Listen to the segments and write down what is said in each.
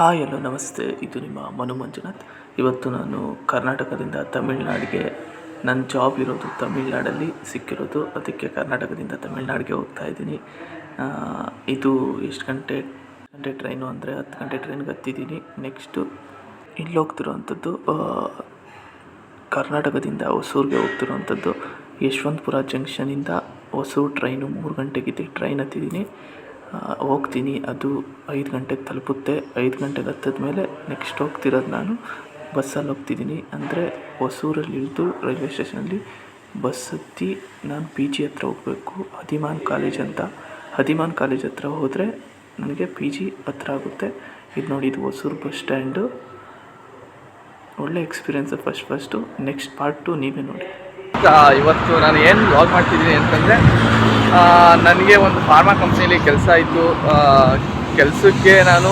Hi, hello, ನಮಸ್ತೆ. ಇದು ನಿಮ್ಮ ಮನು ಮಂಜುನಾಥ್. ಇವತ್ತು ನಾನು ಕರ್ನಾಟಕದಿಂದ ತಮಿಳ್ನಾಡಿಗೆ ನನ್ನ ಜಾಬ್ ಇರೋದು ತಮಿಳ್ನಾಡಲ್ಲಿ ಸಿಕ್ಕಿರೋದು. ಅದಕ್ಕೆ ಕರ್ನಾಟಕದಿಂದ ತಮಿಳ್ನಾಡಿಗೆ ಹೋಗ್ತಾ ಇದ್ದೀನಿ. ಇದು ಎಷ್ಟು ಗಂಟೆ ಗಂಟೆ ಟ್ರೈನು ಅಂದರೆ ಹತ್ತು ಗಂಟೆ ಟ್ರೈನ್ಗೆ ಹತ್ತಿದ್ದೀನಿ ನೆಕ್ಸ್ಟು ಇಲ್ಲಿ ಹೋಗ್ತಿರೋವಂಥದ್ದು ಕರ್ನಾಟಕದಿಂದ ಹೊಸೂರಿಗೆ ಹೋಗ್ತಿರೋವಂಥದ್ದು ಯಶವಂತಪುರ ಜಂಕ್ಷನಿಂದ ಹೊಸೂರು ಟ್ರೈನು ಮೂರು ಗಂಟೆಗಿದೆ. ಟ್ರೈನ್ ಹತ್ತಿದ್ದೀನಿ ಹೋಗ್ತೀನಿ. ಅದು ಐದು ಗಂಟೆಗೆ ತಲುಪುತ್ತೆ. ಐದು ಗಂಟೆಗೆ ಹತ್ತಿದ ಮೇಲೆ ನೆಕ್ಸ್ಟ್ ಹೋಗ್ತಿರೋದು ನಾನು. ಬಸ್ಸಲ್ಲಿ ಹೋಗ್ತಿದ್ದೀನಿ. ಅಂದರೆ ಹೊಸೂರಲ್ಲಿ ಇಳಿದು ರೈಲ್ವೆ ಸ್ಟೇಷನಲ್ಲಿ ಬಸ್ ಹತ್ತಿ ನಾನು ಪಿ ಜಿ ಹತ್ರ ಹೋಗಬೇಕು. ಹದಿಮಾನ್ ಕಾಲೇಜ್ ಅಂತ. ಹದಿಮಾನ್ ಕಾಲೇಜ್ ಹತ್ರ ಹೋದರೆ ನನಗೆ ಪಿ ಜಿ ಹತ್ರ ಆಗುತ್ತೆ. ಇದು ನೋಡಿ, ಇದು ಹೊಸೂರು ಬಸ್ ಸ್ಟ್ಯಾಂಡು. ಒಳ್ಳೆ experience first first next part two ನೀವೇ ನೋಡಿ. ಇವತ್ತು ನಾನು ಏನು ಲಾಗ್ ಮಾಡ್ತಿದ್ದೀನಿ ಅಂತಂದರೆ ನನಗೆ ಒಂದು ಫಾರ್ಮಾ ಕಂಪ್ನಿಲಿ ಕೆಲಸ ಆಯಿತು. ಕೆಲಸಕ್ಕೆ ನಾನು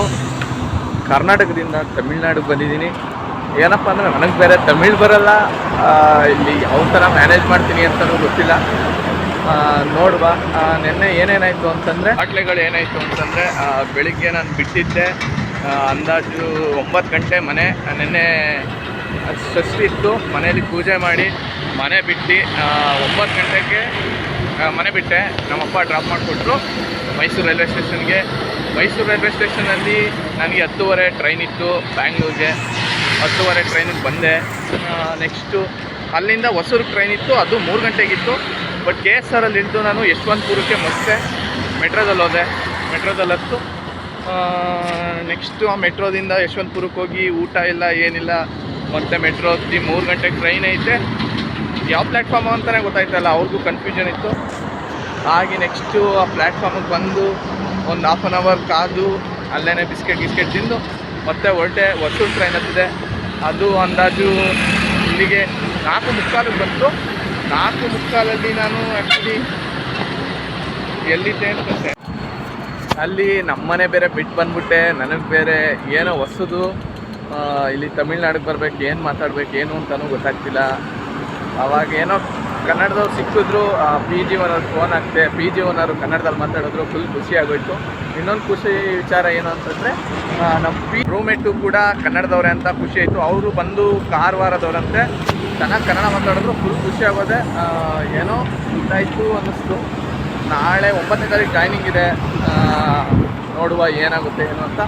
ಕರ್ನಾಟಕದಿಂದ ತಮಿಳ್ನಾಡಿಗೆ ಬಂದಿದ್ದೀನಿ. ಏನಪ್ಪ ಅಂದರೆ ನನಗೆ ಬೇರೆ ತಮಿಳ್ ಬರಲ್ಲ. ಇಲ್ಲಿ ಯಾವ ಥರ ಮ್ಯಾನೇಜ್ ಮಾಡ್ತೀನಿ ಅಂತಲೂ ಗೊತ್ತಿಲ್ಲ. ನೋಡುವ ನಿನ್ನೆ ಏನೇನಾಯಿತು ಅಂತಂದರೆ ಬಾಟ್ಲೆಗಳು ಏನಾಯಿತು ಅಂತಂದರೆ ಬೆಳಿಗ್ಗೆ ನಾನು ಬಿಟ್ಟಿದ್ದೆ. ಅಂದಾಜು ಒಂಬತ್ತು ಗಂಟೆ ಮನೆ. ನಿನ್ನೆ ಷಷ್ಠಿ ಇತ್ತು. ಮನೆಯಲ್ಲಿ ಪೂಜೆ ಮಾಡಿ. ಮನೆ ಬಿಟ್ಟು ಒಂಬತ್ತು ಗಂಟೆಗೆ ಮನೆ ಬಿಟ್ಟೆ. ನಮ್ಮಪ್ಪ ಡ್ರಾಪ್ ಮಾಡಿಕೊಟ್ರು. ಮೈಸೂರು ರೈಲ್ವೆ ಸ್ಟೇಷನ್ಗೆ. ಮೈಸೂರು ರೈಲ್ವೆ ಸ್ಟೇಷನಲ್ಲಿ ನನಗೆ ಹತ್ತುವರೆ ಟ್ರೈನ್ ಇತ್ತು ಬ್ಯಾಂಗ್ಳೂರಿಗೆ. ಹತ್ತುವರೆ ಟ್ರೈನಿಗೆ ಬಂದೆ. ನೆಕ್ಸ್ಟು ಅಲ್ಲಿಂದ ಹೊಸೂರಿಗೆ ಟ್ರೈನ್ ಇತ್ತು, ಅದು ಮೂರು ಗಂಟೆಗಿತ್ತು. ಬಟ್ ಕೆ ಎಸ್ ಆರಲ್ಲಿ ಇಳಿದು ನಾನು ಯಶವಂತಪುರಕ್ಕೆ ಮತ್ತೆ ಮೆಟ್ರೋದಲ್ಲಿ ಹೋದೆ. ಮೆಟ್ರೋದಲ್ಲಿ ಹತ್ತು. ನೆಕ್ಸ್ಟು ಆ ಮೆಟ್ರೋದಿಂದ ಯಶವಂತಪುರಕ್ಕೆ ಹೋಗಿ ಊಟ ಇಲ್ಲ, ಏನಿಲ್ಲ. ಮತ್ತೆ ಮೆಟ್ರೋ ಹತ್ತಿ ಮೂರು ಗಂಟೆಗೆ ಟ್ರೈನ್ ಐತೆ. ಯಾವ ಪ್ಲ್ಯಾಟ್ಫಾರ್ಮ್ ಅಂತಲೇ ಗೊತ್ತಾಯ್ತಲ್ಲ, ಅವ್ರಿಗೂ ಕನ್ಫ್ಯೂಷನ್ ಇತ್ತು. ಹಾಗೆ ನೆಕ್ಸ್ಟು ಆ ಪ್ಲ್ಯಾಟ್ಫಾರ್ಮಿಗೆ ಬಂದು ಒಂದು ಹಾಫ್ ಆನ್ ಅವರ್ ಕಾದು ಅಲ್ಲೇ ಬಿಸ್ಕೆಟ್ ಗಿಸ್ಕೆಟ್ ತಿಂದು, ಮತ್ತೆ ಹೊರಟೆ ಹೊಸೂರು ಟ್ರೈನ್ ಹತ್ತಿದೆ. ಅದು ಅಂದಾಜು ಇಲ್ಲಿಗೆ ನಾಲ್ಕು ಮುಕ್ಕಾಲಿಗೆ ಬಂತು. ನಾಲ್ಕು ಮುಕ್ಕಾಲಲ್ಲಿ ನಾನು ಆ್ಯಕ್ಚುಲಿ ಎಲ್ಲಿದ್ದೆ ಅಂತಂದೆ ಅಲ್ಲಿ ನಮ್ಮನೆ ಬೇರೆ ಬಿಟ್ಟು ಬಂದ್ಬಿಟ್ಟೆ, ನನಗೆ ಬೇರೆ ಏನೋ ಹೊಸದು. ಇಲ್ಲಿ ತಮಿಳ್ನಾಡಿಗೆ ಬರಬೇಕು, ಏನು ಮಾತಾಡ್ಬೇಕು, ಏನು ಅಂತಲೂ ಗೊತ್ತಾಗ್ತಿಲ್ಲ. ಅವಾಗ ಏನೋ ಕನ್ನಡದವ್ರು ಸಿಕ್ಕಿದ್ರು ಪಿ ಜಿ ಓನರ್ ಫೋನ್ ಹಾಕ್ತೆ ಪಿ ಜಿ ಓನರು ಕನ್ನಡದಲ್ಲಿ ಮಾತಾಡಿದ್ರು ಫುಲ್ ಖುಷಿ ಆಗೋಯ್ತು. ಇನ್ನೊಂದು ಖುಷಿ ವಿಚಾರ ಏನು ಅಂತಂದರೆ ನಮ್ಮ ಪಿ ರೂಮೇಟು ಕೂಡ ಕನ್ನಡದವ್ರೆ ಅಂತ ಖುಷಿ ಆಯಿತು. ಅವರು ಬಂದು ಕಾರವಾರದವರಂತೆ ಚೆನ್ನಾಗಿ ಕನ್ನಡ ಮಾತಾಡಿದ್ರು ಫುಲ್ ಖುಷಿ ಆಗೋದೆ ಏನೋ ಇದಾಯಿತು ಅನ್ನಿಸ್ತು. ನಾಳೆ ಒಂಬತ್ತನೇ ತಾರೀಕು ಜಾಯ್ನಿಂಗ್ ಇದೆ ನೋಡುವ ಏನಾಗುತ್ತೆ ಏನು ಅಂತ.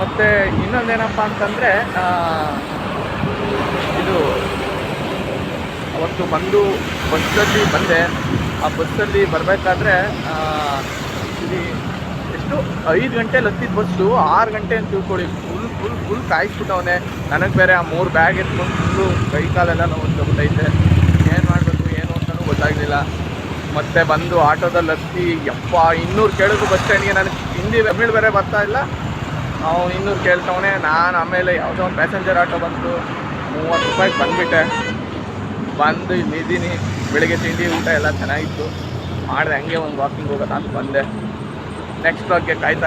ಮತ್ತೆ ಇನ್ನೊಂದೇನಪ್ಪ ಅಂತಂದರೆ ಇದು ಅವತ್ತು ಬಂದು ಬಸ್ಸಲ್ಲಿ ಬಂದೆ. ಆ ಬಸ್ಸಲ್ಲಿ ಬರಬೇಕಾದ್ರೆ ಇಲ್ಲಿ ಎಷ್ಟು? ಐದು ಗಂಟೆ ಹತ್ತಿದ ಬಸ್ಸು. ಆರು ಗಂಟೆ ಅಂತ ತಿಳ್ಕೊಳ್ಳಿ. ಫುಲ್ ಫುಲ್ ಫುಲ್ ಕಾಯಿಸ್ಬಿಟ್ಟವನೆ ನನಗೆ ಬೇರೆ ಆ ಮೂರು ಬ್ಯಾಗ್ ಎತ್ಕೊಂಡು ಫುಲ್ಲು ಕೈ ಕಾಲೆಲ್ಲ ನೋಡ್ಕೊಬಿಟ್ಟೈತೆ ಏನು ಮಾಡಬೇಕು, ಏನು ಅಂತಲೂ ಗೊತ್ತಾಗಲಿಲ್ಲ. ಮತ್ತೆ ಬಂದು ಆಟೋದಲ್ಲಿ ಹತ್ತಿ, ಯಪ್ಪ, ಇನ್ನೂರು ಕೇಳಿದ್ರು ಬಸ್ ಸ್ಟ್ಯಾಂಡ್ಗೆ. ನನಗೆ ಹಿಂದಿ, ತಮಿಳ್ ಬೇರೆ ಬರ್ತಾ ಇಲ್ಲ. ಅವ್ನು ಇನ್ನೂರು ಕೇಳ್ತವನೆ. ನಾನು ಆಮೇಲೆ ಯಾವುದೋ ಒಂದು ಪ್ಯಾಸೆಂಜರ್ ಆಟೋ ಬಂತು. ಮೂವತ್ತು ರೂಪಾಯಿಗೆ ಬಂದುಬಿಟ್ಟೆ. ಬಂದು ಇಲ್ಲಿದ್ದೀನಿ ಬೆಳಿಗ್ಗೆ ತಿಂಡಿ, ಊಟ ಎಲ್ಲ ಚೆನ್ನಾಗಿತ್ತು. ಮಾಡಿದೆ, ಹಂಗೆ ಒಂದು ವಾಕಿಂಗ್ ಹೋಗೋಣ ಅಂತ ಬಂದೆ ನೆಕ್ಸ್ಟ್ ಬಗ್ಗೆ ಕಾಯ್ತಾ